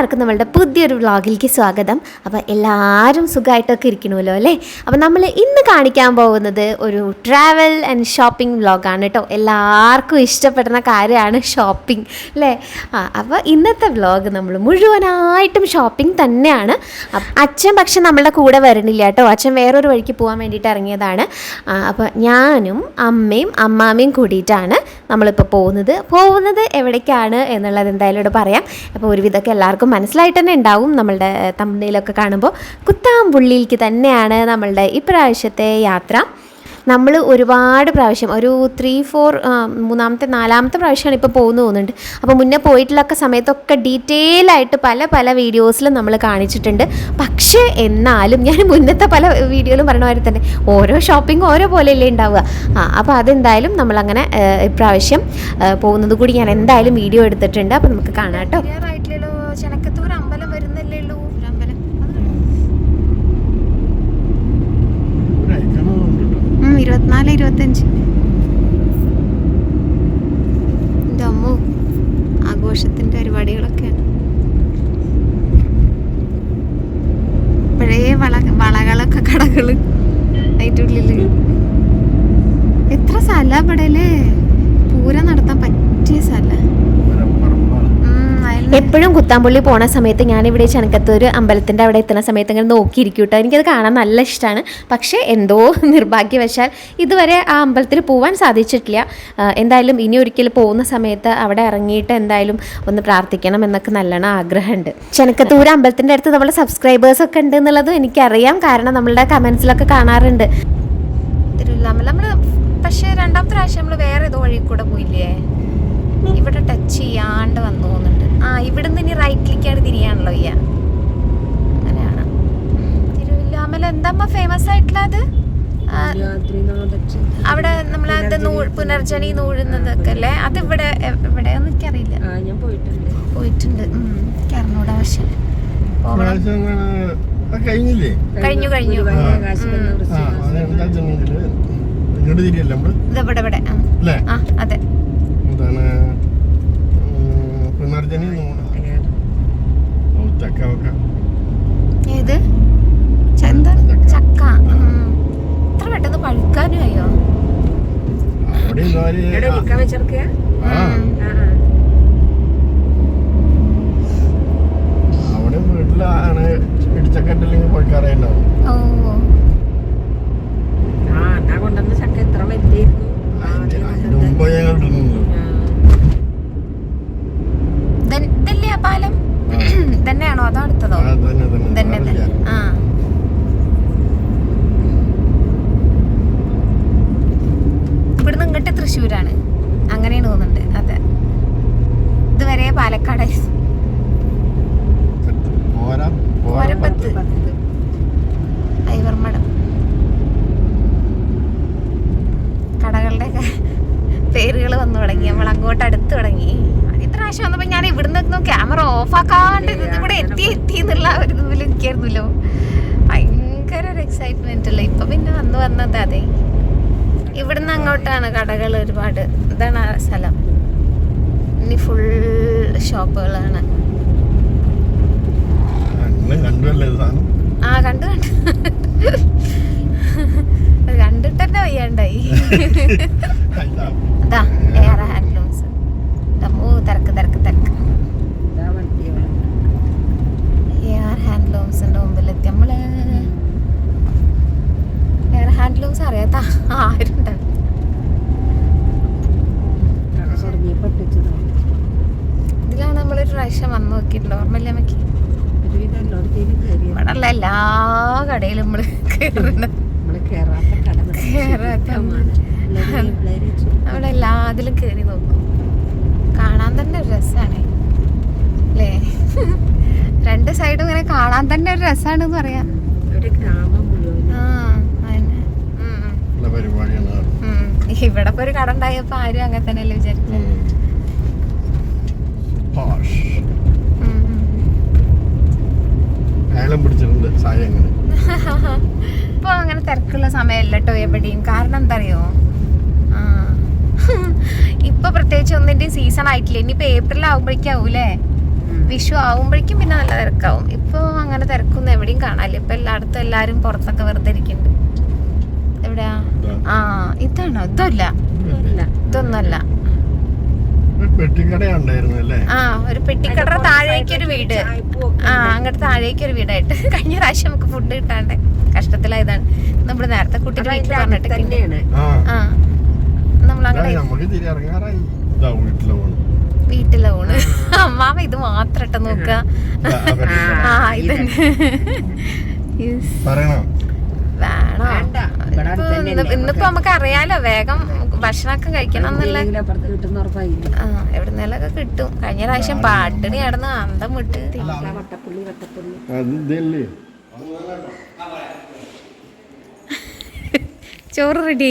എല്ലാവർക്കും നമ്മളുടെ പുതിയൊരു വ്ളോഗിലേക്ക് സ്വാഗതം. അപ്പോൾ എല്ലാവരും സുഖമായിട്ടൊക്കെ ഇരിക്കണമല്ലോ അല്ലേ? അപ്പോൾ നമ്മൾ ഇന്ന് കാണിക്കാൻ പോകുന്നത് ഒരു ട്രാവൽ ആൻഡ് ഷോപ്പിംഗ് വ്ളോഗാണ് കേട്ടോ. എല്ലാവർക്കും ഇഷ്ടപ്പെടുന്ന കാര്യമാണ് ഷോപ്പിംഗ് അല്ലേ? ആ അപ്പോൾ ഇന്നത്തെ വ്ളോഗ് നമ്മൾ മുഴുവനായിട്ടും ഷോപ്പിംഗ് തന്നെയാണ്. അച്ഛൻ പക്ഷെ നമ്മളുടെ കൂടെ വരണില്ല കേട്ടോ. അച്ഛൻ വേറൊരു വഴിക്ക് പോകാൻ വേണ്ടിയിട്ട് ഇറങ്ങിയതാണ്. അപ്പോൾ ഞാനും അമ്മയും അമ്മാമ്മയും കൂടിയിട്ടാണ് നമ്മളിപ്പോൾ പോകുന്നത്. പോകുന്നത് എവിടേക്കാണ് എന്നുള്ളത് എന്തായാലും ഇവിടെ പറയാം. അപ്പോൾ ഒരുവിധമൊക്കെ എല്ലാവർക്കും മനസ്സിലായിട്ട് തന്നെ ഉണ്ടാവും നമ്മളുടെ തമ്മിലൊക്കെ കാണുമ്പോൾ. കുത്താമ്പുള്ളിയിലേക്ക് തന്നെയാണ് നമ്മളുടെ ഇപ്രാവശ്യത്തെ യാത്ര. നമ്മൾ ഒരുപാട് പ്രാവശ്യം ഒരു ത്രീ ഫോർ മൂന്നാമത്തെ നാലാമത്തെ പ്രാവശ്യമാണ് ഇപ്പോൾ പോകുന്നു തോന്നുന്നുണ്ട്. അപ്പോൾ മുന്നേ പോയിട്ടുള്ളൊക്കെ സമയത്തൊക്കെ ഡീറ്റെയിൽ ആയിട്ട് പല പല വീഡിയോസിലും നമ്മൾ കാണിച്ചിട്ടുണ്ട്. പക്ഷേ എന്നാലും ഞാൻ മുന്നത്തെ പല വീഡിയോയിലും പറഞ്ഞ മാതിരി തന്നെ ഓരോ ഷോപ്പിംഗ് ഓരോ പോലെയല്ലേ ഉണ്ടാവുക. ആ അപ്പോൾ അതെന്തായാലും നമ്മളങ്ങനെ ഇപ്രാവശ്യം പോകുന്നത് കൂടി ഞാൻ എന്തായാലും വീഡിയോ എടുത്തിട്ടുണ്ട്. അപ്പോൾ നമുക്ക് കാണാം കേട്ടോ ചെനക്കത്തൂർ അമ്പലം വരുന്നല്ലേ ഉള്ളൂ അമ്പലം ഇരുപത്തിനാല് ഇരുപത്തഞ്ച് എന്റെ അമ്മ ആഘോഷത്തിന്റെ പരിപാടികളൊക്കെയാണ്. പഴയ വള വളകളൊക്കെ കടകൾ അതിന്റെ എത്ര സ്ഥല ഇവിടെ പൂരം നടത്താൻ പറ്റിയ സ്ഥല. എപ്പോഴും കുത്താമ്പുള്ളി പോണ സമയത്ത് ഞാനിവിടെ ചനക്കത്തൂർ അമ്പലത്തിന്റെ അവിടെ എത്തുന്ന സമയത്ത് ഇങ്ങനെ നോക്കിയിരിക്കും കേട്ടോ. എനിക്കത് കാണാൻ നല്ല ഇഷ്ടമാണ് പക്ഷേ എന്തോ നിർഭാഗ്യവശാൽ ഇതുവരെ ആ അമ്പലത്തിൽ പോകാൻ സാധിച്ചിട്ടില്ല. എന്തായാലും ഇനി ഒരിക്കൽ പോകുന്ന സമയത്ത് അവിടെ ഇറങ്ങിയിട്ട് എന്തായാലും ഒന്ന് പ്രാർത്ഥിക്കണം എന്നൊക്കെ നല്ലോണം ആഗ്രഹമുണ്ട്. ചെനക്കത്തൂർ അമ്പലത്തിന്റെ അടുത്ത് നമ്മളെ സബ്സ്ക്രൈബേഴ്സ് ഒക്കെ ഉണ്ട് എന്നുള്ളതും എനിക്കറിയാം. കാരണം നമ്മളുടെ കമൻസിലൊക്കെ കാണാറുണ്ട്. തിരുവല്ലാമല നമ്മൾ പക്ഷേ രണ്ടാമത്തെ പ്രാവശ്യം നമ്മൾ വേറെ ഏതോ വഴി കൂടെ പോയില്ലേ? ഇവിടെ ടച്ച് ചെയ്യാണ്ട് വന്നു പോകുന്നുണ്ട് ആ ഇവിടുന്ന് ഇനി റൈറ്റിലേക്കാണ് തിരിയാണല്ലോ ഇയ്യ അങ്ങനെയാണ്. തിരുവില്ലാമല എന്താ ഫേമസ് ആയിട്ടുള്ളത് അവിടെ നമ്മളത് നൂ- പുനർജനി നൂഴുന്നതൊക്കെ അല്ലേ? അത് ഇവിടെ എവിടെയാന്ന് എനിക്കറിയില്ല. ഞാൻ പോയിട്ടുണ്ട്. പോയിട്ടുണ്ട്. അറിഞ്ഞൂടാ പക്ഷെ. കഴിഞ്ഞില്ലേ? കഴിഞ്ഞു കഴിഞ്ഞു. ഇതെവിടെ. ആ ഇവിടെ ഇവിടെ അതെ. എന്താണ്? ഓ, ചക്ക ഏത് എന്താണ് ചക്ക. ഇത്ര പെട്ടെന്ന് പഴുക്കാനും അയ്യോ അവിടെ വീട്ടിലാണ് ഇടിച്ചക്കട്ടില്ലെങ്കിൽ പോയിക്കറിയുണ്ടാവും ഓ ആ കൊണ്ടുവന്ന ചക്ക എത്ര വലിയായിരുന്നു പാലം തന്നെയാണോ? അതോ അടുത്തതോ? തന്നെ തന്നെ. ആ. ഇവിടുന്ന് ഇങ്ങോട്ട് തൃശ്ശൂരാണ്. അങ്ങനെയാണ് തോന്നുന്നുണ്ട്. അതെ. ഇതുവരെ പാലക്കാട്. പോരാ? പോരപ്പത്ത് ഐവർമഠം. കടകളുടെ പേരുകൾ വന്നു തുടങ്ങി. നമ്മൾ അങ്ങോട്ട് അടുത്ത് തുടങ്ങി. പ്രാവശ്യം വന്നപ്പോ ഞാൻ ഇവിടുന്ന് ക്യാമറ ഓഫ് ആക്കാണ്ട് ഇവിടെ എത്തി എത്തി എന്നുള്ള ഒരു ഇതിൽ നിൽക്കായിരുന്നല്ലോ ഭയങ്കര ഒരു എക്സൈറ്റ്മെന്റ് അല്ലേ? ഇപ്പൊ പിന്നെ വന്ന് വന്നത് അതെ. ഇവിടുന്ന് അങ്ങോട്ടാണ് കടകൾ ഒരുപാട്. ഇതാണ് ആ സ്ഥലം. ഇനി ഫുൾ ഷോപ്പുകളാണ് ആ കണ്ടു കണ്ടു. അത് കണ്ടിട്ട് തന്നെ വയ്യാണ്ടായി. അതാ ഓ തിരക്ക് തിരക്ക് തിരക്ക്. മുമ്പിലെത്തി. ഹാൻഡ്ലൂംസ് അറിയാത്ത. ഇതിലാണ് നമ്മളൊരു പ്രാവശ്യം വന്ന് നോക്കിയിട്ടുണ്ട് ഓർമ്മയില്ല നമുക്ക് ഇവിടെ ഉള്ള എല്ലാ കടയിലും കയറുന്നത് കേറാത്ത അവിടെ എല്ലാതിലും കയറി നോക്കും. കാണാൻ തന്നെ ഒരു രസമാണ് അല്ലേ രണ്ട് സൈഡും ഇങ്ങനെ കാണാൻ തന്നെ ഒരു രസമാണെന്ന് പറയാം. ഒരു ഗ്രാമം ആ. ഇവിടെ ഇപ്പൊ ഒരു കട ഉണ്ടായപ്പോ ആരും അങ്ങനെ തന്നെയല്ലേ പിടിച്ചിട്ടുണ്ട് ഇപ്പൊ അങ്ങനെ തിരക്കുള്ള സമയമല്ല കേട്ടോ എവിടെയും. കാരണം എന്താ അറിയോ? ഇപ്പൊ പ്രത്യേകിച്ച് ഒന്നിന്റെയും സീസൺ ആയിട്ടില്ല. ഇനിയിപ്പോ ഏപ്രിൽ ആവുമ്പോഴേക്കാവൂലേ വിഷു ആവുമ്പോഴേക്കും പിന്നെ നല്ല തിരക്കാവും. ഇപ്പോൾ അങ്ങനെ തിരക്കൊന്നും എവിടെയും കാണാനില്ല. ഇപ്പൊ എല്ലായിടത്തും എല്ലാരും പുറത്തൊക്കെ വെറുതെ ഇരിക്കുന്നുണ്ട്. എവിടെയാ? ആ ഇതാണോ? ഇതല്ല. ഇതൊന്നല്ല ഒരു പെട്ടിക്കടയുണ്ടായിരുന്നു അല്ലേ? ആ ഒരു പെട്ടിക്കടറ താഴേക്ക് ഒരു വീട്. ആ അങ്ങോട്ട് താഴേക്ക് ഒരു വീടായിട്ട്. കഴിഞ്ഞ പ്രാവശ്യം നമുക്ക് ഫുഡ് കിട്ടാണ്ട് കഷ്ടത്തിലായതാണ്. നമ്മൾ നേരത്തെ കുട്ടിയുടെ വീട്ടിൽ പറഞ്ഞിട്ട് ആ. നമ്മൾ വീട്ടിലെ ഊണ്. അമ്മാവ ഇത് മാത്രം നോക്ക. ആ ഇതന്നെ. വേണോ? ഇന്നിപ്പോ നമുക്ക്? അറിയാലോ വേഗം ഭക്ഷണമൊക്കെ കഴിക്കണം എന്നുള്ള ആ എവിടുന്നേലൊക്കെ കിട്ടും. കഴിഞ്ഞ പ്രാവശ്യം പാട്ടിണി കിടന്ന് അന്തം വിട്ട്. ചോറ് റെഡി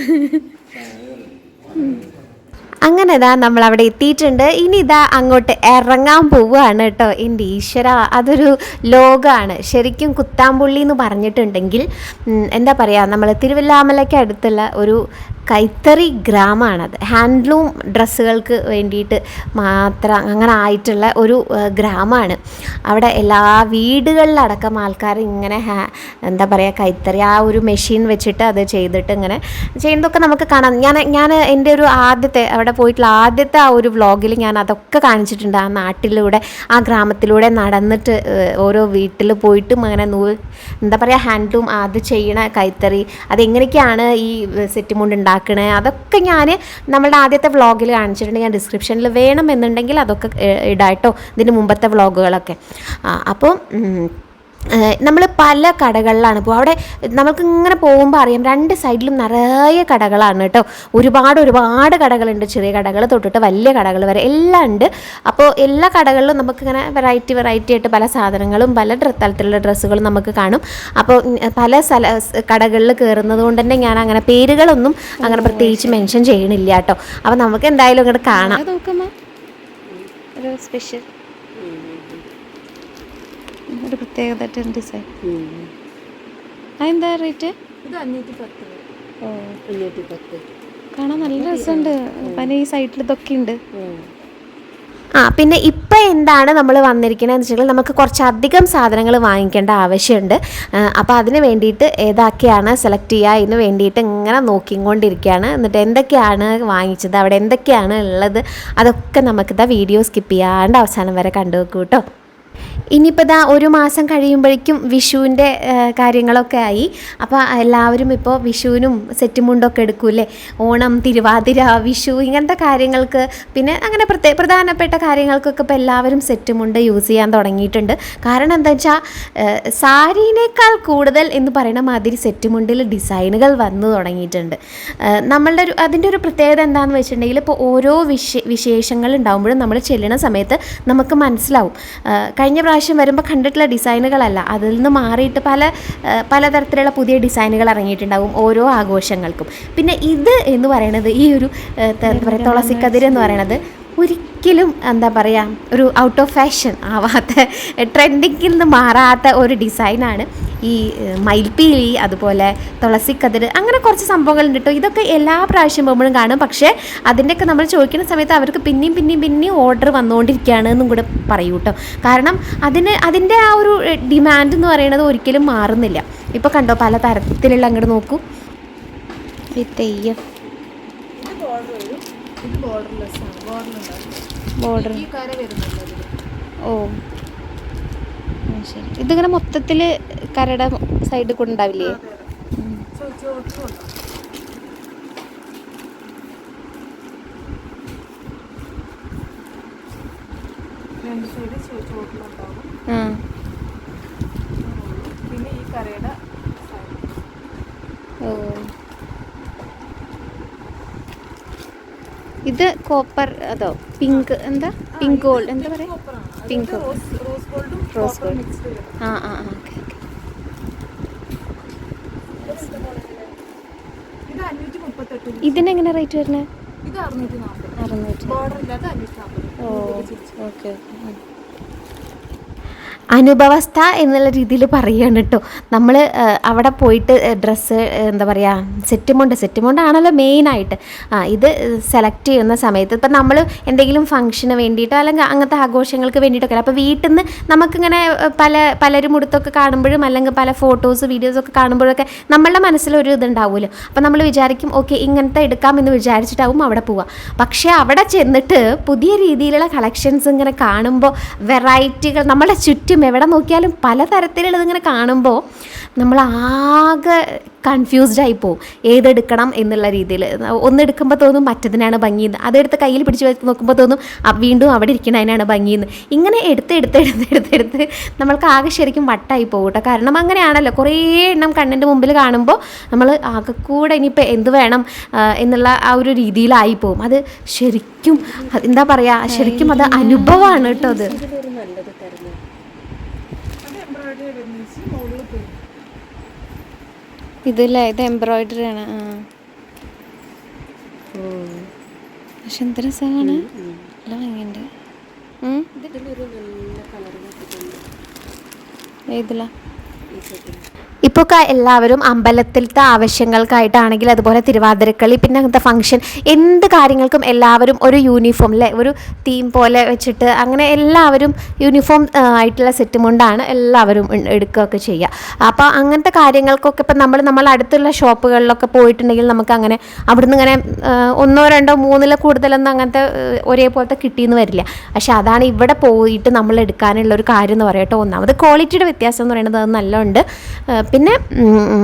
ചെയ്യോ അങ്ങനെ ഇതാ നമ്മൾ അവിടെ എത്തിയിട്ടുണ്ട്. ഇനി ഇതാ അങ്ങോട്ട് ഇറങ്ങാൻ പോവുകയാണ് കേട്ടോ എന്റെ ഈശ്വര. അതൊരു ലോകമാണ്. ശരിക്കും കുത്താമ്പുള്ളി എന്ന് പറഞ്ഞിട്ടുണ്ടെങ്കിൽ എന്താ പറയുക നമ്മൾ തിരുവല്ലാമലയ്ക്ക് അടുത്തുള്ള ഒരു കൈത്തറി ഗ്രാമമാണത് ഹാൻഡ്ലൂം ഡ്രസ്സുകൾക്ക് വേണ്ടിയിട്ട് മാത്രം അങ്ങനെ ആയിട്ടുള്ള ഒരു ഗ്രാമമാണ്. അവിടെ എല്ലാ വീടുകളിലടക്കം ആൾക്കാർ ഇങ്ങനെ എന്താ പറയുക കൈത്തറി ആ ഒരു മെഷീൻ വെച്ചിട്ട് അത് ചെയ്തിട്ട് ഇങ്ങനെ ചെയ്യുന്നതൊക്കെ നമുക്ക് കാണാം. ഞാൻ ഞാൻ എന്റെ ഒരു ആദ്യത്തെ അവിടെ പോയിട്ടുള്ള ആദ്യത്തെ ആ ഒരു വ്ളോഗിൽ ഞാൻ അതൊക്കെ കാണിച്ചിട്ടുണ്ട്. ആ നാട്ടിലൂടെ ആ ഗ്രാമത്തിലൂടെ നടന്നിട്ട് ഓരോ വീട്ടിൽ പോയിട്ടും അങ്ങനെ നൂൽ എന്താ പറയുക ഹാൻഡ്ലൂം അത് ചെയ്യണ കൈത്തറി അതെങ്ങനെയൊക്കെയാണ് ഈ സെറ്റ് മുണ്ട് ഉണ്ടാക്കണേ അതൊക്കെ ഞാൻ നമ്മളുടെ ആദ്യത്തെ വ്ളോഗിൽ കാണിച്ചിട്ടുണ്ട്. ഞാൻ ഡിസ്ക്രിപ്ഷനിൽ വേണമെന്നുണ്ടെങ്കിൽ അതൊക്കെ ഇടാട്ടോ ഇതിന് മുമ്പത്തെ വ്ളോഗുകളൊക്കെ അപ്പോൾ നമ്മൾ പല കടകളിലാണ് പോകും അവിടെ നമുക്ക് ഇങ്ങനെ പോകുമ്പോൾ അറിയാം രണ്ട് സൈഡിലും നിറയെ കടകളാണ് കേട്ടോ. ഒരുപാട് ഒരുപാട് കടകളുണ്ട്. ചെറിയ കടകൾ തൊട്ടിട്ട് വലിയ കടകൾ വരെ എല്ലാം ഉണ്ട്. അപ്പോൾ എല്ലാ കടകളിലും നമുക്കിങ്ങനെ വെറൈറ്റി വെറൈറ്റി ആയിട്ട് പല സാധനങ്ങളും പല തരത്തിലുള്ള ഡ്രസ്സുകളും നമുക്ക് കാണും. അപ്പോൾ പല സ്ഥല കടകളിൽ കയറുന്നത് കൊണ്ട് തന്നെ ഞാൻ അങ്ങനെ പേരുകളൊന്നും അങ്ങനെ പ്രത്യേകിച്ച് മെൻഷൻ ചെയ്യണില്ല കേട്ടോ. അപ്പോൾ നമുക്ക് എന്തായാലും ഇങ്ങോട്ട് കാണാം. സ്പെഷ്യൽ ഒരു പ്രത്യേകത ഡിസൈൻ അതെന്താ റേറ്റ്? കാണാൻ നല്ല രസമുണ്ട്. പല ഈ സൈഡിൽ ഇതൊക്കെ ഉണ്ട് ആ പിന്നെ ഇപ്പം എന്താണ് നമ്മൾ വന്നിരിക്കുന്നത് എന്ന് വെച്ചാൽ നമുക്ക് കുറച്ചധികം സാധനങ്ങൾ വാങ്ങിക്കേണ്ട ആവശ്യമുണ്ട്. അപ്പോൾ അതിന് വേണ്ടിയിട്ട് ഏതൊക്കെയാണ് സെലക്ട് ചെയ്യുക എന്ന് വേണ്ടിയിട്ട് ഇങ്ങനെ നോക്കിക്കൊണ്ടിരിക്കുകയാണ് എന്നിട്ട് എന്തൊക്കെയാണ് വാങ്ങിച്ചത്? അവിടെ എന്തൊക്കെയാണ് ഉള്ളത്? അതൊക്കെ നമുക്കിതാ വീഡിയോ സ്കിപ്പ് ചെയ്യാണ്ട് അവസാനം വരെ കണ്ടു വെക്കൂ കേട്ടോ ഇനിയിപ്പോൾ ഇതാ ഒരു മാസം കഴിയുമ്പോഴേക്കും വിഷുവിന്റെ കാര്യങ്ങളൊക്കെ ആയി. അപ്പോൾ എല്ലാവരും ഇപ്പോൾ വിഷുവിനും സെറ്റ് മുണ്ടൊക്കെ എടുക്കൂലേ ഓണം തിരുവാതിര വിഷു ഇങ്ങനത്തെ കാര്യങ്ങൾക്ക് പിന്നെ അങ്ങനെ പ്രത്യേക പ്രധാനപ്പെട്ട കാര്യങ്ങൾക്കൊക്കെ ഇപ്പോൾ എല്ലാവരും സെറ്റ് മുണ്ട് യൂസ് ചെയ്യാൻ തുടങ്ങിയിട്ടുണ്ട്. കാരണം എന്താ വെച്ചാൽ സാരീനേക്കാൾ കൂടുതൽ എന്ന് പറയുന്ന മാതിരി സെറ്റ് മുണ്ടിൽ ഡിസൈനുകൾ വന്നു തുടങ്ങിയിട്ടുണ്ട്. നമ്മളുടെ ഒരു അതിന്റെ ഒരു പ്രത്യേകത എന്താണെന്ന് വെച്ചിട്ടുണ്ടെങ്കിൽ ഇപ്പോൾ ഓരോ വിശേ വിശേഷങ്ങൾ ഉണ്ടാകുമ്പോഴും നമ്മൾ ചെല്ലുന്ന സമയത്ത് നമുക്ക് മനസ്സിലാവും. കഴിഞ്ഞ പ്രാവശ്യം വരുമ്പോൾ കണ്ടിട്ടുള്ള ഡിസൈനുകളല്ല. അതിൽ നിന്ന് മാറിയിട്ട് പല പലതരത്തിലുള്ള പുതിയ ഡിസൈനുകൾ ഇറങ്ങിയിട്ടുണ്ടാവും ഓരോ ആഘോഷങ്ങൾക്കും. പിന്നെ ഇത് എന്ന് പറയുന്നത് ഈ ഒരു എന്താ പറയുക തുളസിക്കതിര് എന്ന് പറയുന്നത് ഒരിക്കലും എന്താ പറയുക ഒരു ഔട്ട് ഓഫ് ഫാഷൻ ആവാത്ത ട്രെൻഡിങ്ങിൽ നിന്ന് മാറാത്ത ഒരു ഡിസൈനാണ് ഈ മയിൽപ്പീലി അതുപോലെ തുളസിക്കതിർ അങ്ങനെ കുറച്ച് സംഭവങ്ങളുണ്ട് കേട്ടോ ഇതൊക്കെ എല്ലാ പ്രാവശ്യം പോകുമ്പോഴും കാണും. പക്ഷേ അതിന്റെയൊക്കെ നമ്മൾ ചോദിക്കുന്ന സമയത്ത് അവർക്ക് പിന്നെയും പിന്നെയും പിന്നെയും ഓർഡർ വന്നുകൊണ്ടിരിക്കുകയാണ് എന്നും കൂടെ പറയൂ കേട്ടോ കാരണം അതിന് അതിന്റെ ആ ഒരു ഡിമാൻഡ് എന്ന് പറയുന്നത് ഒരിക്കലും മാറുന്നില്ല. ഇപ്പോൾ കണ്ടോ പല തരത്തിലുള്ള അങ്ങോട്ട് നോക്കൂ. ഈ തെയ്യം. ബോർഡർ ഓ. ശരി. ഇതിങ്ങനെ മൊത്തത്തിൽ കരയുടെ സൈഡിൽ കൂടെ ഉണ്ടാവില്ലേ? പിന്നെ ഈ കരയുടെ ഓ. ഇത് കോപ്പർ അതോ പിങ്ക് എന്താ? പിങ്ക് ഗോൾഡ് എന്താ പറയാ? പിങ്ക് റോസ് ഗോൾഡും ആ ആ ആ ഓക്കെ ഓക്കെ. ഇതിനെങ്ങനെ റേറ്റ് വരുന്നത് അറുന്നൂറ്റി. ഓ ഓക്കെ ഓക്കെ. അനുഭവസ്ഥ എന്നുള്ള രീതിയിൽ പറയുകയാണ് കേട്ടോ. നമ്മൾ അവിടെ പോയിട്ട് ഡ്രസ്സ് എന്താ പറയുക സെറ്റ് മുണ്ട് സെറ്റ് മുണ്ടാണല്ലോ മെയിനായിട്ട്. ആ ഇത് സെലക്ട് ചെയ്യുന്ന സമയത്ത് ഇപ്പം നമ്മൾ എന്തെങ്കിലും ഫംഗ്ഷന് വേണ്ടിയിട്ടോ അല്ലെങ്കിൽ അങ്ങനത്തെ ആഘോഷങ്ങൾക്ക് വേണ്ടിയിട്ടൊക്കെ അപ്പോൾ വീട്ടിൽ നിന്ന് നമുക്കിങ്ങനെ പല പലരും ഉടുത്തൊക്കെ കാണുമ്പോഴും അല്ലെങ്കിൽ പല ഫോട്ടോസ് വീഡിയോസൊക്കെ കാണുമ്പോഴൊക്കെ നമ്മളുടെ മനസ്സിലൊരു ഇതുണ്ടാവുമല്ലോ. അപ്പോൾ നമ്മൾ വിചാരിക്കും ഓക്കെ ഇങ്ങനത്തെ എടുക്കാമെന്ന് വിചാരിച്ചിട്ടാവും അവിടെ പോവുക. പക്ഷേ അവിടെ ചെന്നിട്ട് പുതിയ രീതിയിലുള്ള കളക്ഷൻസ് ഇങ്ങനെ കാണുമ്പോൾ വെറൈറ്റികൾ നമ്മളെ ചുറ്റും എവിടെ നോക്കിയാലും പലതരത്തിലുള്ളത് ഇങ്ങനെ കാണുമ്പോൾ നമ്മൾ ആകെ കൺഫ്യൂസ്ഡ് ആയി പോകും ഏതെടുക്കണം എന്നുള്ള രീതിയിൽ ഒന്നെടുക്കുമ്പോൾ തോന്നും മറ്റതിനാണ് ഭംഗിയെന്ന് അതെടുത്ത് കയ്യിൽ പിടിച്ച് വെച്ച് നോക്കുമ്പോൾ തോന്നും വീണ്ടും അവിടെ ഇരിക്കണതിനാണ് ഭംഗിയെന്ന് ഇങ്ങനെ എടുത്ത് എടുത്ത് എടുത്ത് എടുത്ത് എടുത്ത് നമ്മൾക്ക് ആകെ ശരിക്കും വട്ടായി പോകും കേട്ടോ. കാരണം അങ്ങനെയാണല്ലോ. കുറേ എണ്ണം കണ്ണിന്റെ മുമ്പിൽ കാണുമ്പോൾ നമ്മൾ ആകെ കൂടെ ഇനിയിപ്പോൾ എന്ത് വേണം എന്നുള്ള ആ ഒരു രീതിയിലായി പോകും അത് ശരിക്കും എന്താ പറയുക ശരിക്കും അത് അനുഭവമാണ് കേട്ടോ അത് അത് എംബ്രോയിഡറി വരുന്ന മുകളിൽ പോയി ഇതില്ലേ? ഇത് എംബ്രോയിഡറി ആണ്. ആ. പക്ഷെ എന്ത് രസമാണ്. നല്ല ഭംഗിയുണ്ട്. ഉം? ഇപ്പോൾ എല്ലാവരും അമ്പലത്തിലത്തെ ആവശ്യങ്ങൾക്കായിട്ടാണെങ്കിൽ അതുപോലെ തിരുവാതിരക്കളി പിന്നെ അങ്ങനത്തെ ഫംഗ്ഷൻ എന്ത് കാര്യങ്ങൾക്കും എല്ലാവരും ഒരു യൂണിഫോം അല്ലേ ഒരു തീം പോലെ വെച്ചിട്ട് അങ്ങനെ എല്ലാവരും യൂണിഫോം ആയിട്ടുള്ള സെറ്റ് കൊണ്ടാണ് എല്ലാവരും എടുക്കുകയൊക്കെ ചെയ്യുക. അപ്പോൾ അങ്ങനത്തെ കാര്യങ്ങൾക്കൊക്കെ ഇപ്പം നമ്മൾ നമ്മൾ അടുത്തുള്ള ഷോപ്പുകളിലൊക്കെ പോയിട്ടുണ്ടെങ്കിൽ നമുക്ക് അങ്ങനെ അവിടുന്ന് ഇങ്ങനെ ഒന്നോ രണ്ടോ മൂന്നിലോ കൂടുതലൊന്നും അങ്ങനത്തെ ഒരേപോലത്തെ കിട്ടിയെന്ന് വരില്ല. പക്ഷെ അതാണ് ഇവിടെ പോയിട്ട് നമ്മൾ എടുക്കാനുള്ള ഒരു കാര്യം എന്ന് പറയട്ടോ ഒന്നാമത് ക്വാളിറ്റിയുടെ വ്യത്യാസം എന്ന് പറയുന്നത് അത് നല്ലുണ്ട് ആ, പിന്നെ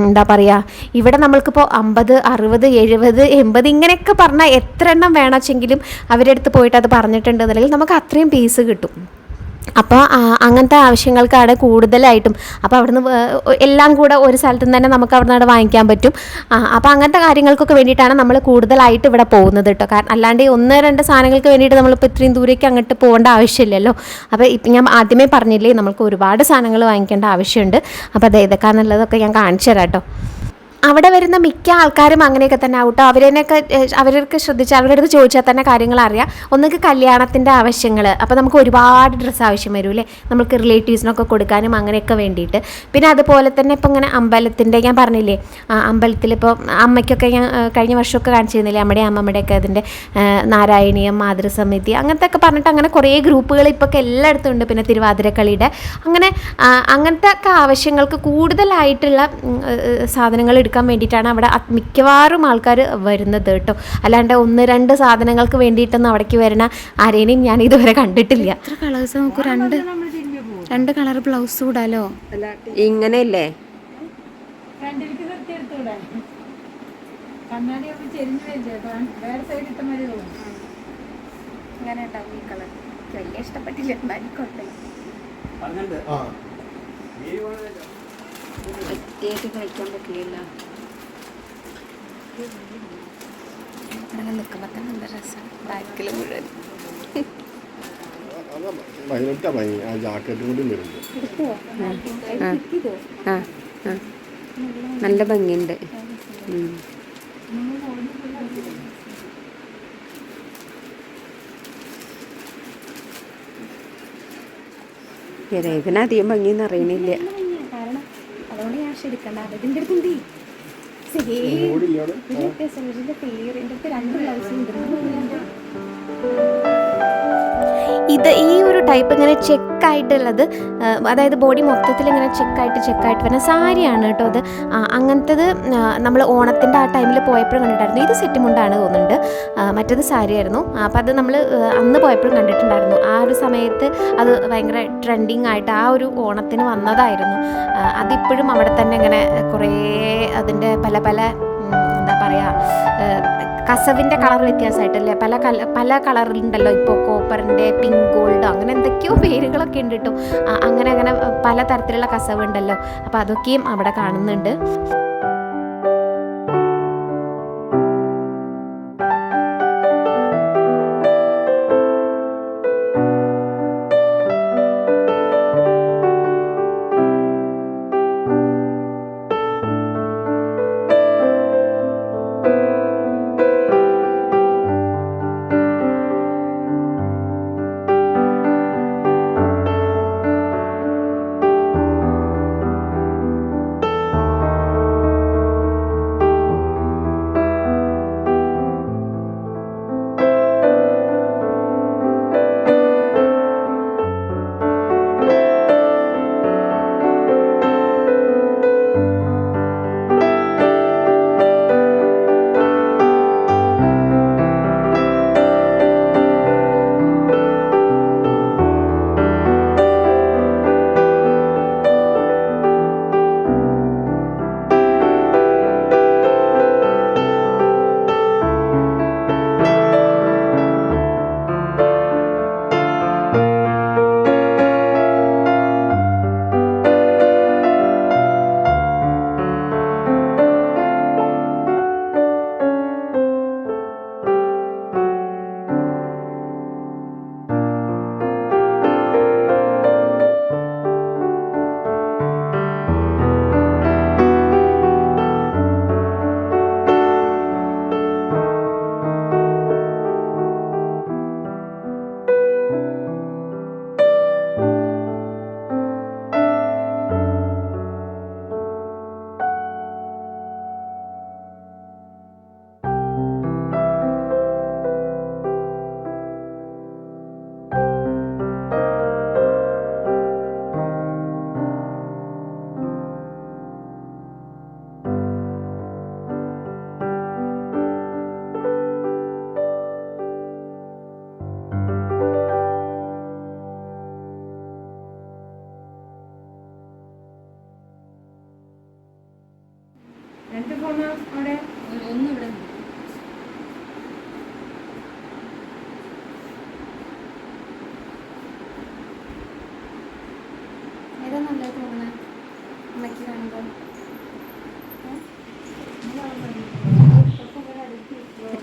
എന്താ പറയുക ഇവിടെ നമ്മൾക്കിപ്പോൾ അമ്പത് അറുപത് എഴുപത് എൺപത് ഇങ്ങനെയൊക്കെ പറഞ്ഞാൽ എത്ര എണ്ണം വേണമെങ്കിലും അവരെടുത്ത് പോയിട്ട് അത് പറഞ്ഞിട്ടുണ്ടെന്നുണ്ടെങ്കിൽ നമുക്ക് അത്രയും പീസ് കിട്ടും. അപ്പോൾ അങ്ങനത്തെ ആവശ്യങ്ങൾക്കാണ് കൂടുതലായിട്ടും അപ്പോൾ അവിടുന്ന് എല്ലാം കൂടെ ഒരു സ്ഥലത്ത് നിന്ന് തന്നെ നമുക്ക് അവിടെ നിന്ന് വാങ്ങിക്കാൻ പറ്റും. അപ്പോൾ അങ്ങനത്തെ കാര്യങ്ങൾക്കൊക്കെ വേണ്ടിയിട്ടാണ് നമ്മൾ കൂടുതലായിട്ട് ഇവിടെ പോകുന്നത് കേട്ടോ. കാരണം അല്ലാണ്ട് ഒന്ന് രണ്ട് സാധനങ്ങൾക്ക് വേണ്ടിയിട്ട് നമ്മളിപ്പോൾ ഇത്രയും ദൂരേക്ക് അങ്ങോട്ട് പോകേണ്ട ആവശ്യമില്ലല്ലോ. അപ്പോൾ ഇപ്പം ഞാൻ ആദ്യമേ പറഞ്ഞില്ലേ നമുക്ക് ഒരുപാട് സാധനങ്ങൾ വാങ്ങിക്കേണ്ട ആവശ്യമുണ്ട്. അപ്പോൾ അത് ഏതൊക്കെയാണെന്നുള്ളതൊക്കെ ഞാൻ കാണിച്ചു തരാം കേട്ടോ. അവിടെ വരുന്ന മിക്ക ആൾക്കാരും അങ്ങനെയൊക്കെ തന്നെ ആവട്ടോ. അവരെന്നൊക്കെ അവരൊക്കെ ശ്രദ്ധിച്ച് അവരുടെ അടുത്ത് ചോദിച്ചാൽ തന്നെ കാര്യങ്ങൾ അറിയാം. ഒന്നുകിൽ കല്യാണത്തിന്റെ ആവശ്യങ്ങൾ അപ്പോൾ നമുക്ക് ഒരുപാട് ഡ്രസ്സ് ആവശ്യം വരും അല്ലേ? നമുക്ക് റിലേറ്റീവ്സിനൊക്കെ കൊടുക്കാനും അങ്ങനെയൊക്കെ വേണ്ടിയിട്ട്. പിന്നെ അതുപോലെ തന്നെ ഇപ്പോൾ ഇങ്ങനെ അമ്പലത്തിന്റെ ഞാൻ പറഞ്ഞില്ലേ അമ്പലത്തിൽ ഇപ്പോൾ അമ്മയ്ക്കൊക്കെ ഞാൻ കഴിഞ്ഞ വർഷമൊക്കെ കാണിച്ചിരുന്നില്ലേ അമ്മയുടെ അമ്മമ്മയുടെയൊക്കെ അതിന്റെ നാരായണീയം മാതൃസമിതി അങ്ങനത്തെ ഒക്കെ പറഞ്ഞിട്ട് അങ്ങനെ കുറേ ഗ്രൂപ്പുകൾ ഇപ്പോൾ ഒക്കെ എല്ലായിടത്തും ഉണ്ട്. പിന്നെ തിരുവാതിരക്കളിയുടെ. അങ്ങനെ അങ്ങനത്തെ ഒക്കെ ആവശ്യങ്ങൾക്ക് കൂടുതലായിട്ടുള്ള സാധനങ്ങൾ സാധനങ്ങൾ എടുക്കാൻ വേണ്ടിയിട്ടാണ് അവിടെ മിക്കവാറും ആൾക്കാർ വരുന്നത് കേട്ടോ. അല്ലാണ്ട് ഒന്ന് രണ്ട് സാധനങ്ങൾക്ക് വേണ്ടിയിട്ടൊന്നും അവിടേക്ക് വരുന്ന ആരെയും ഞാൻ ഇതുവരെ കണ്ടിട്ടില്ല. എത്ര കളേഴ്സ് നമുക്ക് രണ്ട് രണ്ട് കളർ ബ്ലൗസ് കൂടാലോ ഇങ്ങനെയല്ലേ? ഉണ്ടാവും ഈ കളർ വലിയ ഇഷ്ടപ്പെട്ടില്ല എന്നാലും കുഴപ്പമില്ല ആ. ഒറ്റയായിട്ട് കഴിക്കാൻ പറ്റില്ല അങ്ങനെ നിൽക്കുമ്പോൾ തന്നെ നല്ല രസമാണ് ബാക്കിൽ മുഴുവൻ. ഭയങ്കര ഭംഗി ആ ജാക്കറ്റും കൂടി വരുന്നുണ്ട് ആ ആ നല്ല ഭംഗിയുണ്ട്. ഉം. രേഖന അധികം ഭംഗിയൊന്നും അറിയണില്ല. കാരണം അതുകൊണ്ട് ഞാൻ ശരിക്കണ്ട. അതിന്റെ അടുത്ത് പേര് എന്റെ അടുത്ത് രണ്ട് ബ്ലൗസും ഉണ്ട് ഇത് ഈ ഒരു ടൈപ്പ് ഇങ്ങനെ ചെക്കായിട്ടുള്ളത് അതായത് ബോഡി മൊത്തത്തിൽ ഇങ്ങനെ ചെക്കായിട്ട് ചെക്കായിട്ട് വരുന്ന സാരിയാണ് കേട്ടോ അത്. അങ്ങനത്തത് നമ്മൾ ഓണത്തിന്റെ ആ ടൈമിൽ പോയപ്പോഴും കണ്ടിട്ടായിരുന്നു ഇത് സെറ്റ് മുണ്ടാണ് തോന്നുന്നുണ്ട്. മറ്റത് സാരിയായിരുന്നു. അപ്പോൾ അത് നമ്മൾ അന്ന് പോയപ്പോഴും കണ്ടിട്ടുണ്ടായിരുന്നു. ആ ഒരു സമയത്ത് അത് ഭയങ്കര ട്രെൻഡിങ് ആയിട്ട് ആ ഒരു ഓണത്തിന് വന്നതായിരുന്നു. അതിപ്പോഴും അവിടെ തന്നെ ഇങ്ങനെ കുറേ അതിന്റെ പല പല എന്താ പറയുക കസവിന്റെ കളർ വ്യത്യാസമായിട്ടല്ലേ? പല കല പല കളറിലുണ്ടല്ലോ. ഇപ്പോൾ കോപ്പറിന്റെ പിങ്ക് ഗോൾഡ് അങ്ങനെ എന്തൊക്കെയോ പേരുകളൊക്കെ ഉണ്ട് കേട്ടോ. അങ്ങനെ അങ്ങനെ പല തരത്തിലുള്ള കസവ് ഉണ്ടല്ലോ അപ്പോൾ അതൊക്കെയും അവിടെ കാണുന്നുണ്ട്.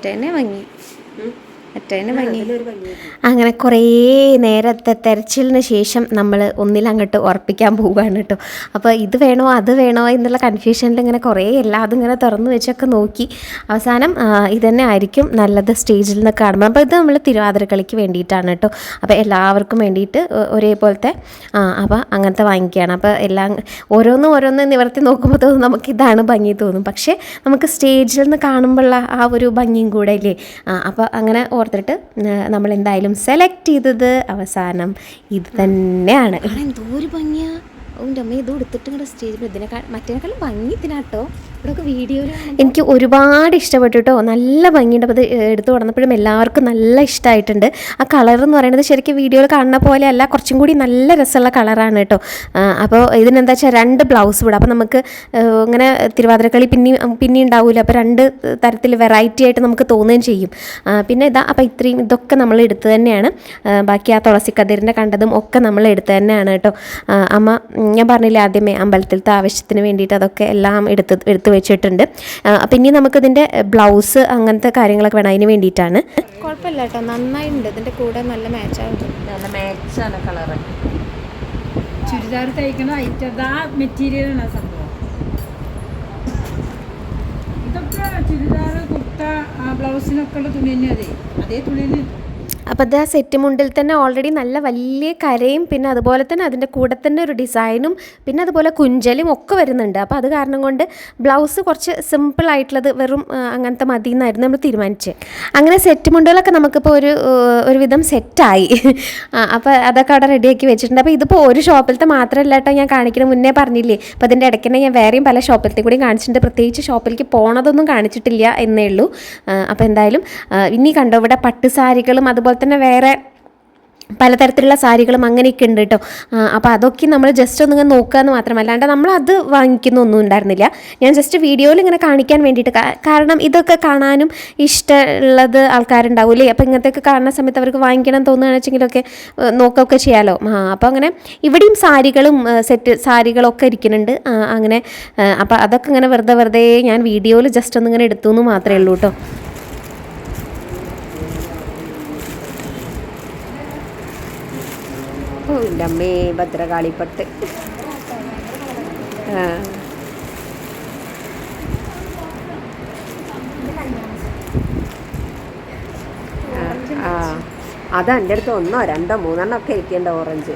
മറ്റേനെ ഭംഗി. മറ്റേനെ ഭംഗി. അങ്ങനെ കുറേ നേരത്തെ തെരച്ചിലിന് ശേഷം നമ്മൾ ഒന്നിലങ്ങോട്ട് ഉറപ്പിക്കാൻ പോവുകയാണ് കേട്ടോ. അപ്പോൾ ഇത് വേണോ അത് വേണോ എന്നുള്ള കൺഫ്യൂഷനിൽ ഇങ്ങനെ കുറേ എല്ലാതും ഇങ്ങനെ തുറന്നു വെച്ചൊക്കെ നോക്കി. അവസാനം ഇതന്നെ ആയിരിക്കും നല്ലത് സ്റ്റേജിൽ നിന്ന് കാണുമ്പോൾ അപ്പോൾ ഇത് നമ്മൾ തിരുവാതിര കളിക്ക് വേണ്ടിയിട്ടാണ് കേട്ടോ. അപ്പോൾ എല്ലാവർക്കും വേണ്ടിയിട്ട് ഒരേപോലത്തെ ആ, അപ്പോൾ അങ്ങനത്തെ വാങ്ങിക്കുകയാണ്. അപ്പോൾ എല്ലാം ഓരോന്നും ഓരോന്ന് നിവർത്തി നോക്കുമ്പോൾ തോന്നും നമുക്ക് ഇതാണ് ഭംഗി തോന്നും. പക്ഷേ നമുക്ക് സ്റ്റേജിൽ നിന്ന് കാണുമ്പോഴുള്ള ആ ഒരു ഭംഗിയും കൂടെ ഇല്ലേ? അപ്പോൾ അങ്ങനെ ഓർത്തിട്ട് നമ്മൾ എന്തായാലും സെലക്ട് ചെയ്തത് അവസാനം ഇത് തന്നെയാണ് എന്തോ ഒരു ഭംഗിയാ ഓന്റെ അമ്മ ഇത് കൊടുത്തിട്ട് ഇങ്ങനെ സ്റ്റേജിൽ ഇതിനെക്കാൾ മറ്റേക്കാളും ഭംഗി ഇതിനാട്ടോ എനിക്ക് ഒരുപാട് ഇഷ്ടപ്പെട്ടു കേട്ടോ നല്ല ഭംഗിയുണ്ട്. അപ്പോൾ അത് എടുത്തു കൊടുന്നപ്പോഴും എല്ലാവർക്കും നല്ല ഇഷ്ടമായിട്ടുണ്ട് ആ കളർ എന്ന് പറയുന്നത് ശരിക്കും വീഡിയോയിൽ കാണുന്ന പോലെ അല്ല കുറച്ചും കൂടി നല്ല രസമുള്ള കളറാണ് കേട്ടോ അപ്പോൾ ഇതിനെന്താ വെച്ചാൽ രണ്ട് ബ്ലൗസ് വിടാം അപ്പോൾ നമുക്ക് ഇങ്ങനെ തിരുവാതിരക്കളി പിന്നെ പിന്നെ ഉണ്ടാവില്ല അപ്പോൾ രണ്ട് തരത്തിൽ വെറൈറ്റി ആയിട്ട് നമുക്ക് തോന്നുകയും ചെയ്യും. പിന്നെ ഇതാ അപ്പോൾ ഇത്രയും ഇതൊക്കെ നമ്മൾ എടുത്തു തന്നെയാണ്. ബാക്കി ആ തുളസിക്കതിരിന്റെ കണ്ടതും ഒക്കെ നമ്മൾ എടുത്തു തന്നെയാണ് കേട്ടോ അമ്മ ഞാൻ പറഞ്ഞില്ലേ ആദ്യമേ അമ്പലത്തിലത്തെ ആവശ്യത്തിന് വേണ്ടിയിട്ട് അതൊക്കെ എല്ലാം എടുത്ത് എടുത്ത് വെച്ചിട്ടുണ്ട്. അപ്പം ഇനി നമുക്കിതിന്റെ ബ്ലൗസ് അങ്ങനത്തെ കാര്യങ്ങളൊക്കെ വേണം. അതിന് വേണ്ടിയിട്ടാണ്. കുഴപ്പമില്ല കേട്ടോ നന്നായിട്ടുണ്ട് ഇതിന്റെ കൂടെ നല്ല മാച്ചാണ് നല്ല മാച്ചാണ് കളറ് ചുരിദാർ തയ്ക്കണ ഐറ്റം ആ മെറ്റീരിയലാണ് സംഭവം. ഇതൊക്കെ ചുരിദാർ കുർത്ത ബ്ലൗസിനൊക്കെ ഉള്ള തുണി തന്നെ അതേ അതേ തുണിയിൽ അപ്പോൾ അത് ആ സെറ്റ് മുണ്ടിൽ തന്നെ ഓൾറെഡി നല്ല വലിയ കരയും പിന്നെ അതുപോലെ തന്നെ അതിന്റെ കൂടെ തന്നെ ഒരു ഡിസൈനും പിന്നെ അതുപോലെ കുഞ്ചലും ഒക്കെ വരുന്നുണ്ട്. അപ്പോൾ അത് കാരണം കൊണ്ട് ബ്ലൗസ് കുറച്ച് സിമ്പിൾ ആയിട്ടുള്ളത് വെറും അങ്ങനത്തെ മതി എന്നായിരുന്നു നമ്മൾ തീരുമാനിച്ചത് അങ്ങനെ സെറ്റ് മുണ്ടുകളൊക്കെ നമുക്കിപ്പോൾ ഒരു ഒരുവിധം സെറ്റായി അപ്പോൾ അതൊക്കെ അവിടെ റെഡിയാക്കി വെച്ചിട്ടുണ്ട്. അപ്പോൾ ഇതിപ്പോൾ ഒരു ഷോപ്പിലത്തെ മാത്രമല്ല കേട്ടോ ഞാൻ കാണിക്കുന്ന മുന്നേ പറഞ്ഞില്ലേ അപ്പോൾ അതിന്റെ ഇടയ്ക്ക് തന്നെ ഞാൻ വേറെയും പല ഷോപ്പിലത്തെ കൂടി കാണിച്ചിട്ടുണ്ട്. പ്രത്യേകിച്ച് ഷോപ്പിലേക്ക് പോണതൊന്നും കാണിച്ചിട്ടില്ല എന്നേ ഉള്ളൂ. അപ്പോൾ എന്തായാലും ഇനി കണ്ടോ ഇവിടെ പട്ട് സാരികളും അതുപോലെ തന്നെ വേറെ പലതരത്തിലുള്ള സാരികളും അങ്ങനെയൊക്കെ ഉണ്ട് കേട്ടോ. അപ്പോൾ അതൊക്കെ നമ്മൾ ജസ്റ്റ് ഒന്നിങ്ങനെ നോക്കുക എന്ന് മാത്രം. അല്ലാണ്ട് നമ്മൾ അത് വാങ്ങിക്കുന്നൊന്നും ഉണ്ടായിരുന്നില്ല. ഞാൻ ജസ്റ്റ് വീഡിയോയിൽ ഇങ്ങനെ കാണിക്കാൻ വേണ്ടിയിട്ട് കാരണം ഇതൊക്കെ കാണാനും ഇഷ്ടമുള്ളത് ആൾക്കാരുണ്ടാവില്ലേ അപ്പോൾ ഇങ്ങനത്തെയൊക്കെ കാണുന്ന സമയത്ത് അവർക്ക് വാങ്ങിക്കണം തോന്നുകയാണെന്ന് വെച്ചെങ്കിലൊക്കെ നോക്കുകയൊക്കെ ചെയ്യാമല്ലോ ആ അപ്പോൾ അങ്ങനെ ഇവിടെയും സാരികളും സെറ്റ് സാരികളൊക്കെ ഇരിക്കുന്നുണ്ട്. അങ്ങനെ അപ്പോൾ അതൊക്കെ ഇങ്ങനെ വെറുതെ വെറുതെ ഞാൻ വീഡിയോയിൽ ജസ്റ്റ് ഒന്നിങ്ങനെ എടുത്തു എന്ന് മാത്രമേ ഉള്ളൂ കേട്ടോ. എന്റെ അമ്മേ ഭദ്രകാളിപ്പട്ട് ആ. ആ, ആ. അത് അടുത്ത് ഒന്നോ രണ്ടോ മൂന്നെണ്ണമൊക്കെ ഇരിക്കേണ്ട ഓറഞ്ച്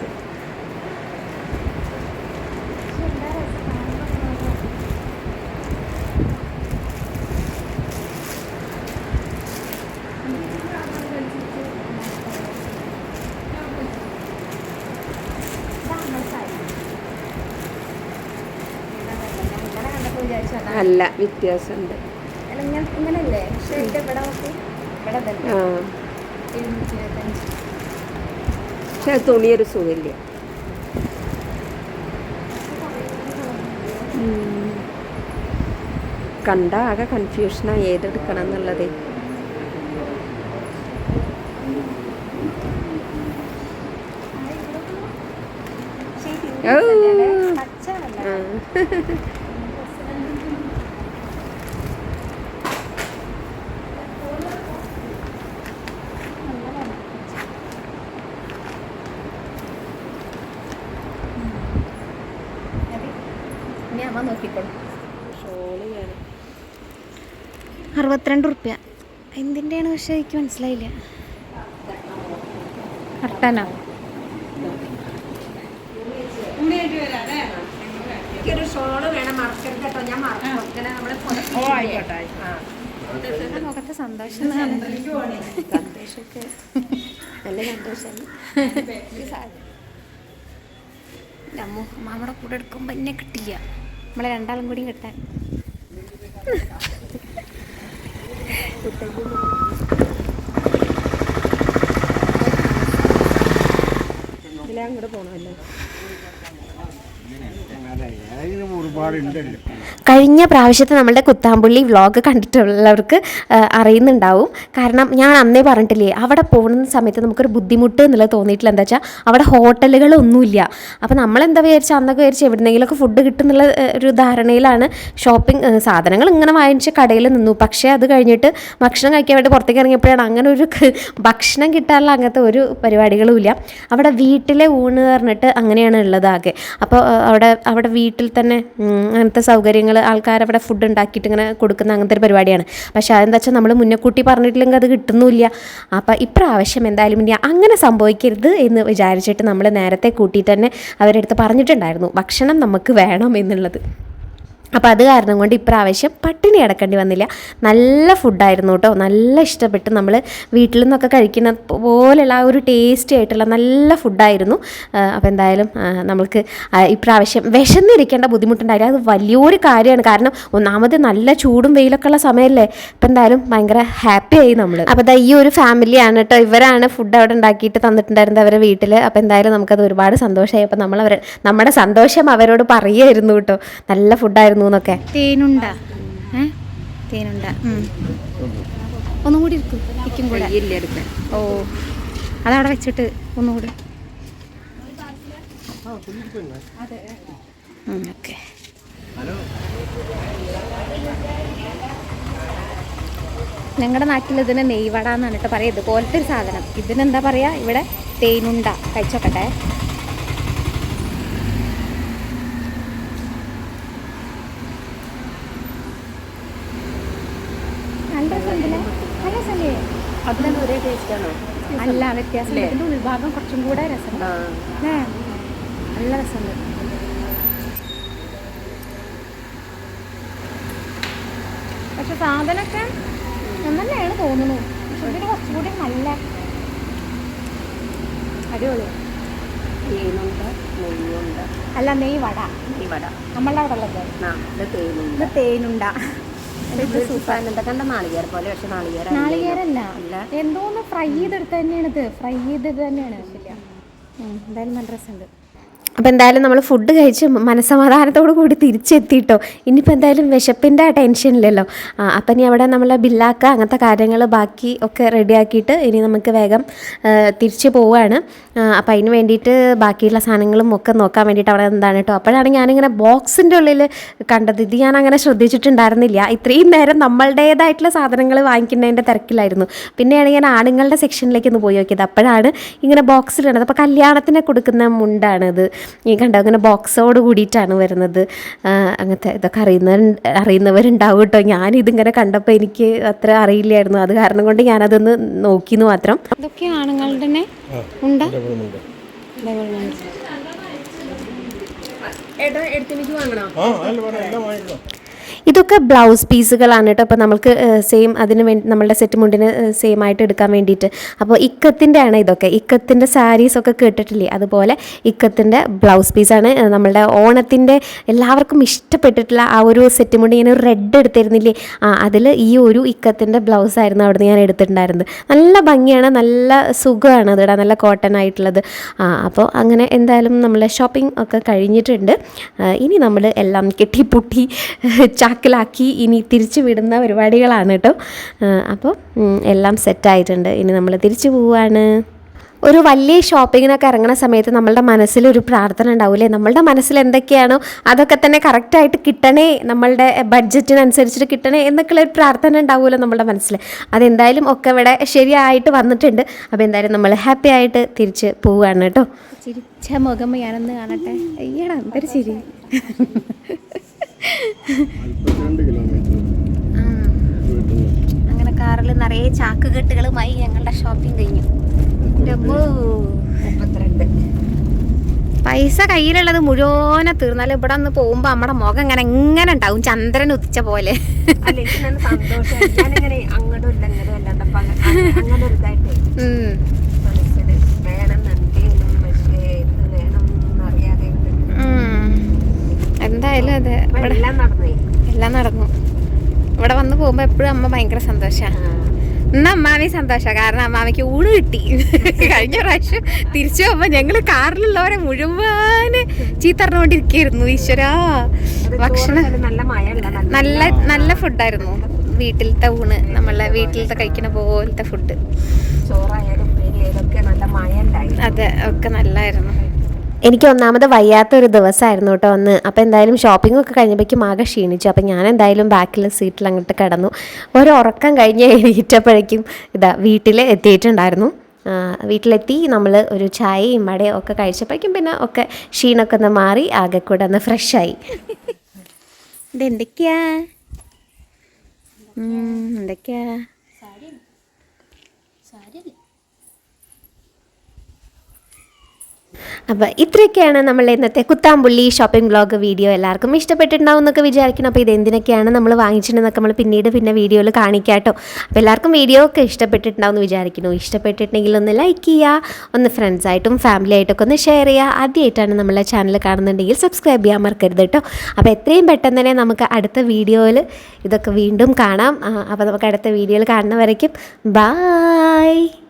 നല്ല വ്യത്യാസമുണ്ട് ഇങ്ങനല്ലേ പക്ഷേ ഇവിടെ നോക്കി ഇവിടെ തന്നെ ആ എഴുന്നൂറ്റി ഇരുപത്തഞ്ച് പക്ഷെ അത് തുണിയൊരു സുഖമില്ല. കണ്ട ആകെ കൺഫ്യൂഷനാണ് ഏതെടുക്കണം എന്നുള്ളത്. ഓ. ആ. ഇനി അമ്മ നോക്കിക്കോളും ഷോൾ വേണം അറുപത്തിരണ്ട് റുപ്യ എന്തിന്റെയാണ് പക്ഷേ എനിക്ക് മനസ്സിലായില്ല. കർട്ടനോ? എനിക്കൊരു ഷോൾ വേണം മറക്കരുത് കേട്ടോ ഞാൻ നമ്മൾ ഓ ആയിക്കോട്ടെ ആ. മുഖത്തെ സന്തോഷം സന്തോഷമൊക്കെ. നല്ല സന്തോഷമാണ് അമ്മ മാമയുടെ കൂടെ എടുക്കുമ്പോൾ എന്നെ കിട്ടില്ല. നമ്മളെ രണ്ടാളും കൂടി കിട്ടാൻ. ഇതിലെ അങ്ങോട്ട് പോകണമല്ലോ ഒരുപാടുണ്ടല്ലോ. കഴിഞ്ഞ പ്രാവശ്യത്തെ നമ്മളുടെ കുത്താമ്പുള്ളി വ്ളോഗ് കണ്ടിട്ടുള്ളവർക്ക് അറിയുന്നുണ്ടാവും. കാരണം ഞാൻ അന്നേ പറഞ്ഞിട്ടില്ലേ അവിടെ പോകുന്ന സമയത്ത് നമുക്കൊരു ബുദ്ധിമുട്ട് എന്നുള്ളത് തോന്നിയിട്ടില്ല. എന്താ വെച്ചാൽ അവിടെ ഹോട്ടലുകളൊന്നുമില്ല. അപ്പോൾ നമ്മളെന്താ വിചാരിച്ചാൽ അന്നൊക്കെ വിചാരിച്ച് എവിടെന്നെങ്കിലുമൊക്കെ ഫുഡ് കിട്ടുന്നുള്ള ഒരു ധാരണയിലാണ് ഷോപ്പിംഗ് സാധനങ്ങൾ ഇങ്ങനെ വാങ്ങിച്ച് കടയിൽ നിന്നു. പക്ഷേ അത് കഴിഞ്ഞിട്ട് ഭക്ഷണം കഴിക്കാൻ വേണ്ടി പുറത്തേക്ക് ഇറങ്ങിയപ്പോഴാണ് അങ്ങനെ ഒരു ഭക്ഷണം കിട്ടാനുള്ള അങ്ങനത്തെ ഒരു പരിപാടികളും ഇല്ല അവിടെ വീട്ടിലെ ഊണ് പറഞ്ഞിട്ട് അങ്ങനെയാണ് ഉള്ളത് ആകെ. അപ്പോൾ അവിടെ അവിടെ വീട്ടിൽ തന്നെ അങ്ങനത്തെ സൗകര്യങ്ങൾ ആൾക്കാർ അവിടെ ഫുഡ് ഉണ്ടാക്കിയിട്ട് ഇങ്ങനെ കൊടുക്കുന്ന അങ്ങനത്തെ ഒരു പരിപാടിയാണ്. പക്ഷേ അതെന്താ വെച്ചാൽ നമ്മൾ മുന്നക്കൂട്ടി പറഞ്ഞിട്ടില്ലെങ്കിൽ അത് കിട്ടുന്നില്ല അപ്പോൾ ഇപ്രാവശ്യം എന്തായാലും ഇനി അങ്ങനെ സംഭവിക്കരുത് എന്ന് വിചാരിച്ചിട്ട് നമ്മൾ നേരത്തെ കൂട്ടിയിട്ട് തന്നെ അവരെടുത്ത് പറഞ്ഞിട്ടുണ്ടായിരുന്നു. ഭക്ഷണം നമുക്ക് വേണം എന്നുള്ളത്. അപ്പോൾ അത് കാരണം കൊണ്ട് ഇപ്രാവശ്യം പട്ടിണി അടക്കേണ്ടി വന്നില്ല. നല്ല ഫുഡായിരുന്നു കേട്ടോ നല്ല ഇഷ്ടപ്പെട്ട് നമ്മൾ വീട്ടിൽ നിന്നൊക്കെ കഴിക്കുന്ന പോലെയുള്ള ആ ഒരു ടേസ്റ്റി ആയിട്ടുള്ള നല്ല ഫുഡായിരുന്നു അപ്പോൾ എന്തായാലും നമ്മൾക്ക് ഇപ്രാവശ്യം വിശന്നിരിക്കേണ്ട ബുദ്ധിമുട്ടുണ്ടായില്ല. അത് വലിയൊരു കാര്യമാണ്. കാരണം ഒന്നാമത് നല്ല ചൂടും വെയിലൊക്കെ ഉള്ള സമയമല്ലേ ഇപ്പം എന്തായാലും ഭയങ്കര ഹാപ്പി ആയി നമ്മൾ അപ്പോൾ അതാ ഈ ഒരു ഫാമിലിയാണ് കേട്ടോ ഇവരാണ് ഫുഡ് അവിടെ ഉണ്ടാക്കിയിട്ട് തന്നിട്ടുണ്ടായിരുന്നത് അവരുടെ വീട്ടിൽ അപ്പോൾ എന്തായാലും നമുക്കത് ഒരുപാട് സന്തോഷമായി. അപ്പോൾ നമ്മൾ അവർ നമ്മുടെ സന്തോഷം അവരോട് പറയുമായിരുന്നു കേട്ടോ നല്ല ഫുഡായിരുന്നു എന്നൊക്കെ തേനുണ്ട. തേനുണ്ട. ഒന്നും കൂടി ഇരിക്കും. ഇരിക്കും കൂടെ. ഓ. അതവിടെ വെച്ചിട്ട് ഒന്നുകൂടി ഓക്കെ. ഞങ്ങളുടെ നാട്ടിൽ ഇതിനെ നെയ്വട എന്നാണ് കേട്ടോ പറയുക. ഇതുപോലത്തെ ഒരു സാധനം. ഇതിനെന്താ പറയുക ഇവിടെ തേനുണ്ട. കഴിച്ചോക്കട്ടെ നല്ല രസമുണ്ടല്ലേ? നല്ല രസമല്ലേ? അതിന് ഒരേ ടേസ്റ്റാണോ അല്ല വ്യത്യാസം ഇതിന്റെ ഉൾഭാഗം കുറച്ചും കൂടെ രസം നല്ല രസമുണ്ട്. പക്ഷെ സാധനമൊക്കെ നന്നല്ലാണ് തോന്നുന്നു. പക്ഷെ ഇതിന് കുറച്ചുകൂടി നല്ല അടിപൊളി. തേനുണ്ട് നെയ്യുണ്ട്. അല്ല നെയ് വട ഈ വട നമ്മളുടെ അവിടെ ഉള്ളത്. ഇത് തേനുണ്ട്. തേനുണ്ട. ഇത് എന്തൊക്കെ നാളികേര പോലെ പക്ഷെ നാളികേര നാളികേരല്ല. എന്തോന്ന് ഫ്രൈ ചെയ്തെടുത്ത് തന്നെയാണ് ഇത് ഫ്രൈ ചെയ്തത് തന്നെയാണ്. എന്തായാലും നല്ല രസമുണ്ട്. അപ്പോൾ എന്തായാലും നമ്മൾ ഫുഡ് കഴിച്ച് മനസ്സമാധാനത്തോടു കൂടി തിരിച്ചെത്തിയിട്ടോ ഇനിയിപ്പോൾ എന്തായാലും വിശപ്പിന്റെ ടെൻഷനില്ലല്ലോ ആ, അപ്പം ഇനി അവിടെ നമ്മൾ ബില്ലാക്ക അങ്ങനത്തെ കാര്യങ്ങൾ ബാക്കി ഒക്കെ റെഡിയാക്കിയിട്ട് ഇനി നമുക്ക് വേഗം തിരിച്ചു പോവുകയാണ് അപ്പോൾ അതിന് വേണ്ടിയിട്ട് ബാക്കിയുള്ള സാധനങ്ങളും ഒക്കെ നോക്കാൻ വേണ്ടിയിട്ട് അവിടെ എന്താണ് കേട്ടോ അപ്പോഴാണ് ഞാനിങ്ങനെ ബോക്സിന്റെ ഉള്ളിൽ കണ്ടത്. ഇത് ഞാൻ അങ്ങനെ ശ്രദ്ധിച്ചിട്ടുണ്ടായിരുന്നില്ല. ഇത്രയും നേരം നമ്മളുടേതായിട്ടുള്ള സാധനങ്ങൾ വാങ്ങിക്കുന്നതിന്റെ തിരക്കിലായിരുന്നു. പിന്നെയാണ് ഞാൻ ആണുങ്ങളുടെ സെക്ഷനിലേക്ക് ഒന്ന് പോയി നോക്കിയത്. അപ്പോഴാണ് ഇങ്ങനെ ബോക്സിൽ കണ്ടത്. അപ്പോൾ കല്യാണത്തിന് കൊടുക്കുന്ന മുണ്ടാണിത്. ഈ കണ്ട അങ്ങനെ ബോക്സോട് കൂടിയിട്ടാണ് വരുന്നത്. അങ്ങനത്തെ ഇതൊക്കെ അറിയുന്ന അറിയുന്നവരുണ്ടാവും കേട്ടോ. ഞാനിതിങ്ങനെ കണ്ടപ്പോൾ എനിക്ക് അത്ര അറിയില്ലായിരുന്നു. അത് കാരണം കൊണ്ട് ഞാനതൊന്ന് നോക്കിയെന്ന് മാത്രം. ഇതൊക്കെ ആണുങ്ങളുടെ തന്നെ ഉണ്ട്? ഏട്ടാ എടുത്തെനിക്ക് വാങ്ങണോ? ഇതൊക്കെ ബ്ലൗസ് പീസുകളാണ് കേട്ടോ. അപ്പോൾ നമുക്ക് സെയിം അതിന് വേണ്ടി നമ്മളുടെ സെറ്റ് മുണ്ടിന് സെയിം ആയിട്ട് എടുക്കാൻ വേണ്ടിയിട്ട്. അപ്പോൾ ഇക്കത്തിന്റെ ആണ് ഇതൊക്കെ. ഇക്കത്തിന്റെ സാരീസ് ഒക്കെ കേട്ടിട്ടില്ലേ? അതുപോലെ ഇക്കത്തിന്റെ ബ്ലൗസ് പീസാണ് നമ്മളുടെ ഓണത്തിന്റെ എല്ലാവർക്കും ഇഷ്ടപ്പെട്ടിട്ടുള്ള ആ ഒരു സെറ്റ് മുണ്ട് ഇങ്ങനെ റെഡ് എടുത്തിരുന്നില്ലേ? ആ അതിൽ ഈ ഒരു ഇക്കത്തിന്റെ ബ്ലൗസ് ആയിരുന്നു അവിടെ ഞാൻ എടുത്തിട്ടുണ്ടായിരുന്നത്. നല്ല ഭംഗിയാണ് നല്ല സുഖമാണ് അത് നല്ല കോട്ടൺ ആയിട്ടുള്ളത്. ആ അപ്പോൾ അങ്ങനെ എന്തായാലും നമ്മൾ ഷോപ്പിംഗ് ഒക്കെ കഴിഞ്ഞിട്ടുണ്ട്. ഇനി നമ്മൾ എല്ലാം കെട്ടിപ്പുട്ടി ചാക്കിലാക്കി ഇനി തിരിച്ചു വിടുന്ന പരിപാടികളാണ് കേട്ടോ. അപ്പോൾ എല്ലാം സെറ്റായിട്ടുണ്ട് ഇനി നമ്മൾ തിരിച്ചു പോവാണ്. ഒരു വലിയ ഷോപ്പിങ്ങിനൊക്കെ ഇറങ്ങുന്ന സമയത്ത് നമ്മളുടെ മനസ്സിൽ ഒരു പ്രാർത്ഥന ഉണ്ടാവില്ലേ? നമ്മളുടെ മനസ്സിൽ എന്തൊക്കെയാണോ അതൊക്കെ തന്നെ കറക്റ്റായിട്ട് കിട്ടണേ നമ്മളുടെ ബഡ്ജറ്റിനനുസരിച്ചിട്ട് കിട്ടണേ എന്നൊക്കെയുള്ള ഒരു പ്രാർത്ഥന ഉണ്ടാവുമല്ലോ നമ്മുടെ മനസ്സിൽ. അതെന്തായാലും ഒക്കെ ഇവിടെ ശരിയായിട്ട് വന്നിട്ടുണ്ട്. അപ്പോൾ എന്തായാലും നമ്മൾ ഹാപ്പി ആയിട്ട് തിരിച്ച് പോവുകയാണ് കേട്ടോ. ചിരിച്ച മുഖം ഞാനൊന്ന് കാണട്ടെ? അയ്യടാ എന്തൊരു ചിരി. അങ്ങനെ കാറിൽ നിറയെ ചാക്ക് കെട്ടുകളുമായി ഞങ്ങളുടെ ഷോപ്പിംഗ് കഴിഞ്ഞു. പൈസ കയ്യിലുള്ളത് മുഴുവനെ തീർന്നാലും ഇവിടെ ഒന്ന് പോകുമ്പോ നമ്മുടെ മുഖം ഇങ്ങനെ എങ്ങനെ ഉണ്ടാവും. ചന്ദ്രൻ ഉദിച്ച പോലെ. അങ്ങോട്ടും അങ്ങനെ ഒരു ഇതായിട്ട് ഉം. മനസ്സിൽ വേണമെന്നുണ്ടേലും പക്ഷേ ഇത് വേണം എന്നറിയാതെ ഉണ്ട്. ഉം. എന്തായാലും അതെ. എല്ലാം നടന്നേ? ഇവിടെ വന്ന് പോകുമ്പോൾ എപ്പോഴും അമ്മ ഭയങ്കര സന്തോഷമാണ് ആ. ഇന്ന് അമ്മാമി സന്തോഷം. കാരണം അമ്മാമിക്ക് ഊണ് കിട്ടി. കഴിഞ്ഞ പ്രാവശ്യം തിരിച്ചു പോകുമ്പോ ഞങ്ങൾ കാറിലുള്ളവരെ മുഴുവൻ ചീത്തറിഞ്ഞുകൊണ്ടിരിക്കുന്നു ഈശ്വരാ. ഭക്ഷണം നല്ല നല്ല ഫുഡായിരുന്നു. വീട്ടിലത്തെ ഊണ് നമ്മളെ വീട്ടിലത്തെ കഴിക്കുന്ന പോലത്തെ ഫുഡ്. അതെ ഒക്കെ നല്ലായിരുന്നു. എനിക്ക് ഒന്നാമത് വയ്യാത്തൊരു ദിവസമായിരുന്നു കേട്ടോ ഒന്ന് അപ്പോൾ എന്തായാലും ഷോപ്പിംഗ് ഒക്കെ കഴിഞ്ഞപ്പോഴേക്കും ആകെ ക്ഷീണിച്ചു. അപ്പോൾ ഞാൻ എന്തായാലും ബാക്കിലെ സീറ്റിൽ അങ്ങോട്ട് കിടന്നു. ഒരു ഉറക്കം കഴിഞ്ഞ് എണീറ്റപ്പോഴേക്കും ഇതാ വീട്ടിൽ എത്തിയിട്ടുണ്ടായിരുന്നു. വീട്ടിലെത്തി നമ്മൾ ഒരു ചായയും മടയും ഒക്കെ കഴിച്ചപ്പോഴേക്കും പിന്നെ ഒക്കെ ക്ഷീണമൊക്കെ ഒന്ന് മാറി ആകെ കൂടെ ഒന്ന് ഫ്രഷായി ഇതെന്തൊക്കെയാ? എന്തൊക്കെയാ? അപ്പോൾ ഇത്രയൊക്കെയാണ് നമ്മൾ ഇന്നത്തെ കുത്താമ്പുള്ളി ഷോപ്പിംഗ് ബ്ലോഗ് വീഡിയോ എല്ലാവർക്കും ഇഷ്ടപ്പെട്ടിട്ടുണ്ടാവും എന്നൊക്കെ വിചാരിക്കണം അപ്പോൾ ഇത് എന്തിനൊക്കെയാണ് നമ്മൾ വാങ്ങിച്ചിട്ടുണ്ടെന്നൊക്കെ നമ്മൾ പിന്നീട് പിന്നെ വീഡിയോയിൽ കാണിക്കാം കേട്ടോ. അപ്പോൾ എല്ലാവർക്കും വീഡിയോ ഒക്കെ ഇഷ്ടപ്പെട്ടിട്ടുണ്ടാവും എന്ന് വിചാരിക്കുന്നു. ഇഷ്ടപ്പെട്ടിട്ടുണ്ടെങ്കിൽ ഒന്ന് ലൈക്ക് ചെയ്യുക ഒന്ന് ഫ്രണ്ട്സായിട്ടും ഫാമിലി ആയിട്ടൊക്കെ ഒന്ന് ഷെയർ ചെയ്യുക. ആദ്യമായിട്ടാണ് നമ്മളെ ചാനൽ കാണുന്നുണ്ടെങ്കിൽ സബ്സ്ക്രൈബ് ചെയ്യാൻ മറക്കരുത് കേട്ടോ. അപ്പോൾ എത്രയും പെട്ടെന്ന് തന്നെ നമുക്ക് അടുത്ത വീഡിയോയിൽ ഇതൊക്കെ വീണ്ടും കാണാം. അപ്പോൾ നമുക്ക് അടുത്ത വീഡിയോയിൽ കാണുന്നവരേക്കും ബായ്